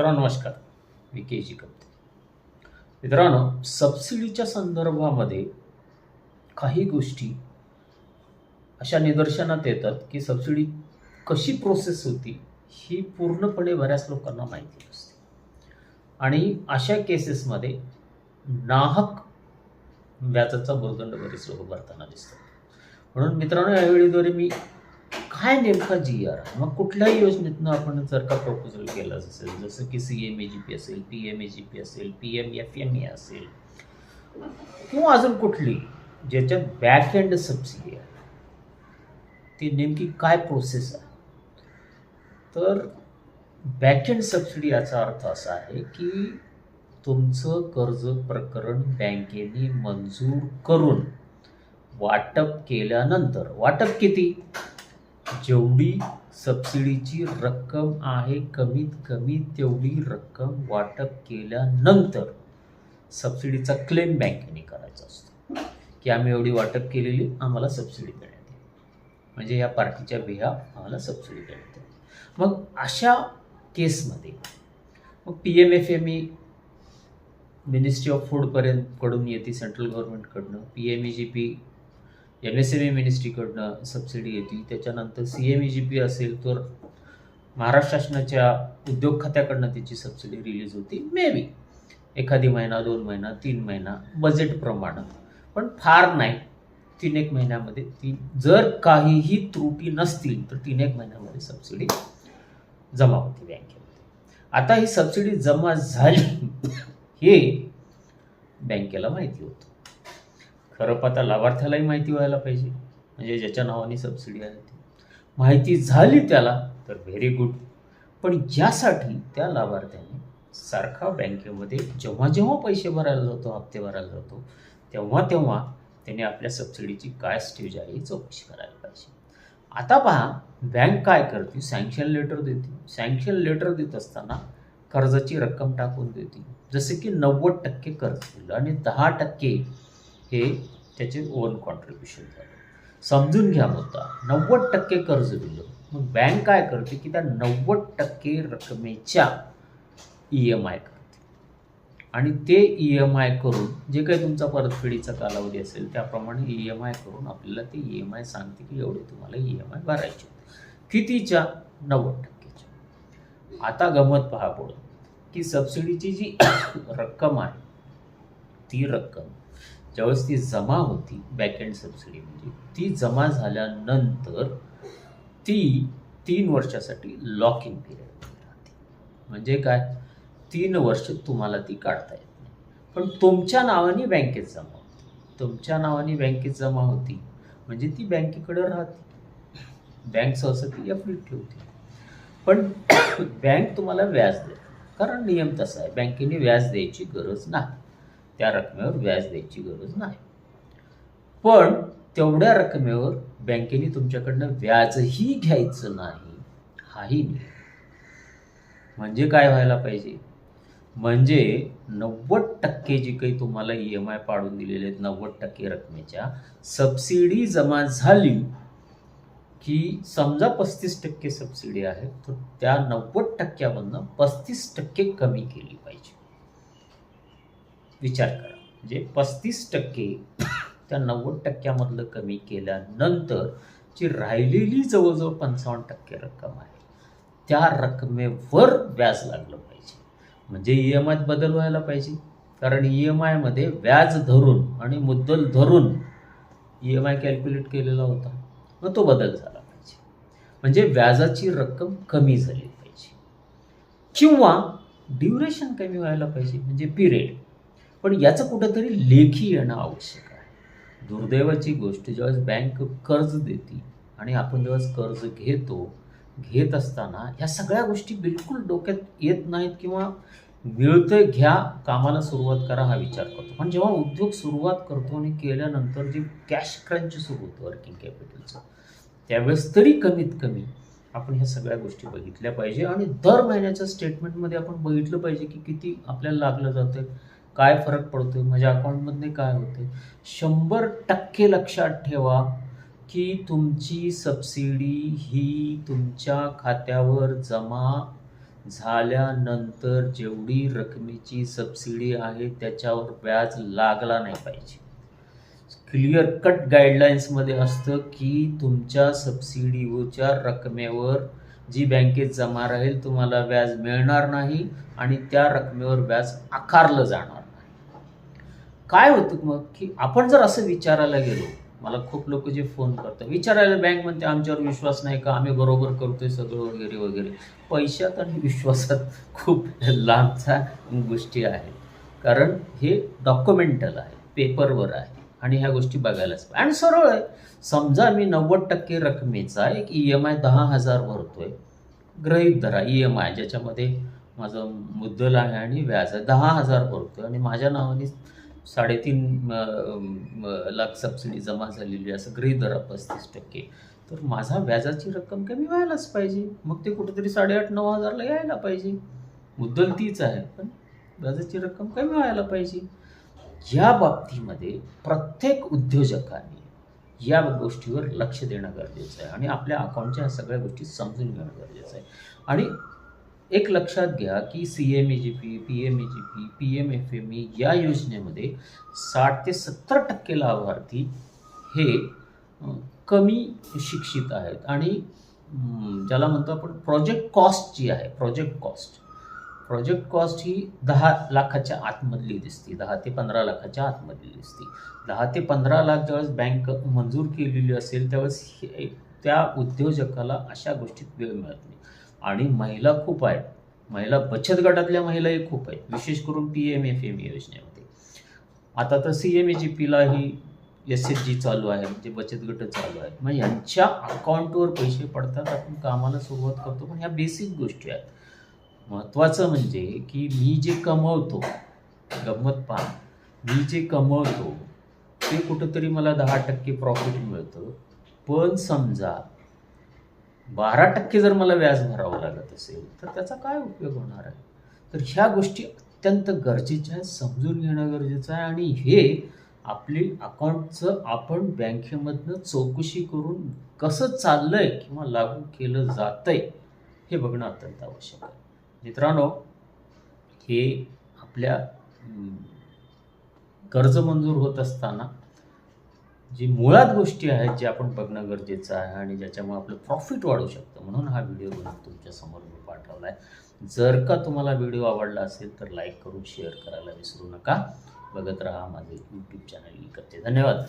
मित्रांनो नमस्कार. मी के जी कप्ते मित्रांनो सबसिडीच्या संदर्भामध्ये काही गोष्टी अशा निदर्शनात येतात की सबसिडी कशी प्रोसेस होती ही पूर्णपणे बऱ्याच लोकांना माहिती नसते. आणि अशा केसेसमध्ये नाहक व्याजाचा भुर्दंड बरेच लोक भरताना दिसतात. म्हणून मित्रांनो यावेळीद्वारे मी काय नेमका जी आर मग कुठल्याही योजनेतनं आपण जर का प्रपोजल केलं असेल जसं की C M A G P असेल P M A G P असेल P M F M A असेल किंवा अजून कुठली ज्याच्यात बॅक एंड सबसिडी आहे ती नेमकी काय प्रोसेस आहे? तर बॅक एंड सबसिडी याचा अर्थ असा आहे की तुमचं कर्ज प्रकरण बँकेने मंजूर करून वाटप केल्यानंतर वाटप किती? जेवढी सबसिडीची रक्कम आहे कमीत कमी तेवढी रक्कम वाटप केल्यानंतर सबसिडीचा क्लेम बँकेने करायचा असतो. की आम्ही एवढी वाटप केलेली आम्हाला सबसिडी देण्यात येईल म्हणजे या पार्टीच्या बिहा आम्हाला सबसिडी देण्यात येईल मग अशा केसमध्ये मग P M F M E ministry of फूडपर्यंत कडून येते central गव्हर्नमेंटकडनं P M E G P M S M E मिनिस्ट्रीकडनं subsidy येतील त्याच्यानंतर C M E G P असेल तर महाराष्ट्र शासनाच्या उद्योग खात्याकडनं त्याची सबसिडी रिलीज होती. मे बी एखादी महिना दोन महिना तीन महिना बजेटप्रमाणे पण फार नाही. तीन एक महिन्यामध्ये ती जर काहीही त्रुटी नसतील तर तीन एक महिन्यामध्ये सबसिडी जमा होती बँकेमध्ये. आता ही सबसिडी जमा झाली. हे बँकेला माहिती होतं. खरं पाहता लाभार्थ्यालाही माहिती व्हायला पाहिजे. म्हणजे ज्याच्या नावाने सबसिडी आहे ती. माहिती झाली त्याला तर व्हेरी गुड पण यासाठी त्या लाभार्थ्याने सारखा बँकेमध्ये जेव्हा जेव्हा पैसे भरायला जातो हप्ते भरायला जातो तेव्हा तेव्हा त्याने आपल्या सबसिडीची काय स्टेज आहे ही चौकशी करायला पाहिजे. आता पहा बँक काय करते? सँक्शन लेटर देते. सँक्शन लेटर देत असताना कर्जाची रक्कम टाकून देते. जसे की नव्वद टक्के कर्ज दिलं आणि दहा टक्के हे त्याचे ओन कॉन्ट्रीब्युशन झालं. समजून घ्या मुद्दा. नव्वद टक्के कर्ज दिलं. मग बँक काय करते की त्या नव्वद टक्के रकमेच्या ई एम आय करते. आणि ते ई एम आय करून जे काही तुमचा परतफेडीचा कालावधी असेल त्याप्रमाणे ई एम आय करून आपल्याला ते ई एम आय सांगते की एवढे तुम्हाला ई एम आय भरायचे कितीच्या? नव्वद टक्केच्या. आता गमत पहा पुढं. की सबसिडीची जी रक्कम आहे ती रक्कम ज्यावेळेस ती जमा होती बॅकएंड सबसिडी म्हणजे ती जमा झाल्यानंतर ती तीन वर्षासाठी लॉक इन पिरियड राहते. म्हणजे काय? तीन वर्ष तुम्हाला ती काढता येत नाही. पण तुमच्या नावाने बँकेत जमा होती. तुमच्या नावाने बँकेत जमा होती म्हणजे ती बँकेकडे राहते. बँक सहसा ती एफ ठेवते. पण बँक तुम्हाला व्याज देते कारण नियम तसा आहे. बँकेने व्याज द्यायची गरज नाही. त्या रकमेवर व्याज द्यायची गरज नाही. पण तेवढ्या रकमेवर बँकेने तुमच्याकडनं व्याजही घ्यायचं नाही हाही नाही. म्हणजे काय व्हायला पाहिजे? म्हणजे नव्वद टक्के जी काही तुम्हाला ई एम आय पाडून दिलेले आहेत नव्वद टक्के रकमेच्या सबसिडी जमा झाली की समजा पस्तीस टक्के सबसिडी आहे तर त्या नव्वद टक्क्यामधनं पस्तीस टक्के कमी केली पाहिजे. विचार करा. म्हणजे पस्तीस टक्के त्या नव्वद टक्क्यामधलं कमी केल्यानंतर जी राहिलेली जवळजवळ पंचावन्न टक्के रक्कम आहे त्या रकमेवर व्याज लागलं पाहिजे. म्हणजे ई एम आयत बदल व्हायला पाहिजे. कारण ई एम आयमध्ये व्याज धरून आणि मुद्दल धरून ई एम आय कॅल्क्युलेट केलेला होता. मग तो बदल झाला पाहिजे. म्हणजे व्याजाची रक्कम कमी झाली पाहिजे. किंवा ड्युरेशन कमी व्हायला पाहिजे. म्हणजे पिरियड पण याचं कुठंतरी लेखी येणं आवश्यक आहे. दुर्दैवाची गोष्ट ज्यावेळेस बँक कर्ज देते आणि आपण जेव्हा कर्ज घेतो घेत असताना ह्या सगळ्या गोष्टी बिलकुल डोक्यात येत नाहीत किंवा मिळतंय घ्या कामाला सुरुवात करा हा विचार करतो. पण जेव्हा उद्योग सुरुवात करतो आणि केल्यानंतर जे कॅश क्रंच सुरू होतं वर्किंग कॅपिटलचं त्यावेळेस तरी कमीत कमी आपण ह्या सगळ्या गोष्टी बघितल्या पाहिजे आणि दर महिन्याच्या स्टेटमेंटमध्ये आपण बघितलं पाहिजे की किती आपल्याला लागलं जातं काय फरक पडतोय? माझ्या अकाउंटमधने काय होते शंभर टक्के लक्षात ठेवा की तुमची सबसिडी ही तुमच्या खात्यावर जमा झाल्यानंतर जेवढी रकमेची सबसिडी आहे त्याच्यावर व्याज लागला नाही पाहिजे. क्लिअर कट गाईडलाईन्समध्ये असतं की तुमच्या सबसिडीच्या रकमेवर जी बँकेत जमा राहील तुम्हाला व्याज मिळणार नाही आणि त्या रकमेवर व्याज आकारलं जाणार काय होतं मग? की आपण जर असं विचारायला गेलो मला खूप लोक जे फोन करतात विचारायला बँक म्हणते आमच्यावर विश्वास नाही का? आम्ही बरोबर करतोय सगळं वगैरे वगैरे. पैशात आणि विश्वासात खूप लांबचा गोष्टी आहेत. कारण हे डॉक्युमेंटल आहे पेपरवर आहे. आणि ह्या गोष्टी बघायलाच पाहिजे. आणि सरळ आहे. समजा मी नव्वद टक्के रकमेचा एक ई एम आय दहा हजार भरतोय. गृहीत धरा ई एम आय ज्याच्यामध्ये माझं मुद्दल आहे आणि व्याज आहे दहा हजार भरतोय. आणि माझ्या नावाने साडेतीन लाख सबसिडी जमा झालेली असं गृहीत धरा पस्तीस टक्के. तर माझा व्याजाची रक्कम कमी व्हायलाच पाहिजे. मग ते कुठेतरी साडेआठ नऊ हजारला यायला पाहिजे. मुद्दल तीच आहे पण व्याजाची रक्कम कमी व्हायला पाहिजे. या बाबतीमध्ये प्रत्येक उद्योजकाने या गोष्टीवर लक्ष देणं गरजेचं आहे आणि आपल्या अकाउंटच्या ह्या सगळ्या गोष्टी समजून घेणं गरजेचं आहे. आणि एक लक्षात घ्या की C M E G P P M E G P P M F M E या योजनेमध्ये साठ ते सत्तर टक्के लाभार्थी हे कमी शिक्षित आहेत. आणि ज्याला म्हणतो आपण प्रोजेक्ट कॉस्ट जी आहे प्रोजेक्ट कॉस्ट प्रोजेक्ट कॉस्ट ही दहा लाखाच्या आतमधली दिसते. दहा ते पंधरा लाखाच्या आतमधली दिसते. दहा ते पंधरा लाख ज्यावेळेस बँक मंजूर केलेली असेल त्यावेळेस हे- त्या उद्योजकाला अशा गोष्टीत वेळ मिळत नाही. आणि महिला खूप आहेत. महिला बचत गटातल्या महिलाही खूप आहेत. विशेष करून पी एम एफ एम योजनेमध्ये. आता तर सी एम ए जी पीला ही एस एच जी चालू आहे म्हणजे बचत गट चालू आहेत मग यांच्या अकाउंटवर पैसे पडतात आपण कामाला सुरुवात करतो. पण ह्या बेसिक गोष्टी आहेत. महत्त्वाचं म्हणजे की मी जे कमवतो गंमत पहा मी जे कमवतो ते कुठंतरी मला दहा टक्के प्रॉफिट मिळतं. पण समजा बारा टक्के जर मला व्याज भरावं लागत असेल तर त्याचा काय उपयोग होणार आहे? तर ह्या गोष्टी अत्यंत गरजेच्या आहेत समजून घेणं गरजेचं आहे आणि हे आपली अकाउंटचं आपण बँकेमधनं चौकशी करून कसं चाललंय किंवा लागू केलं जातंय हे बघणं अत्यंत आवश्यक आहे. मित्रांनो हे आपल्या कर्ज मंजूर होत असताना जी मुळात गोष्टी आहेत जे आपण बघणं गरजेचं आहे आणि ज्याच्यामुळे आपलं प्रॉफिट वाढू शकतं. म्हणून हा व्हिडिओ बनवून तुमच्यासमोर मी पाठवला आहे जर का तुम्हाला व्हिडिओ आवडला असेल तर लाईक करून शेअर करायला विसरू नका. बघत राहा माझे यूट्यूब चॅनल इकडचे धन्यवाद.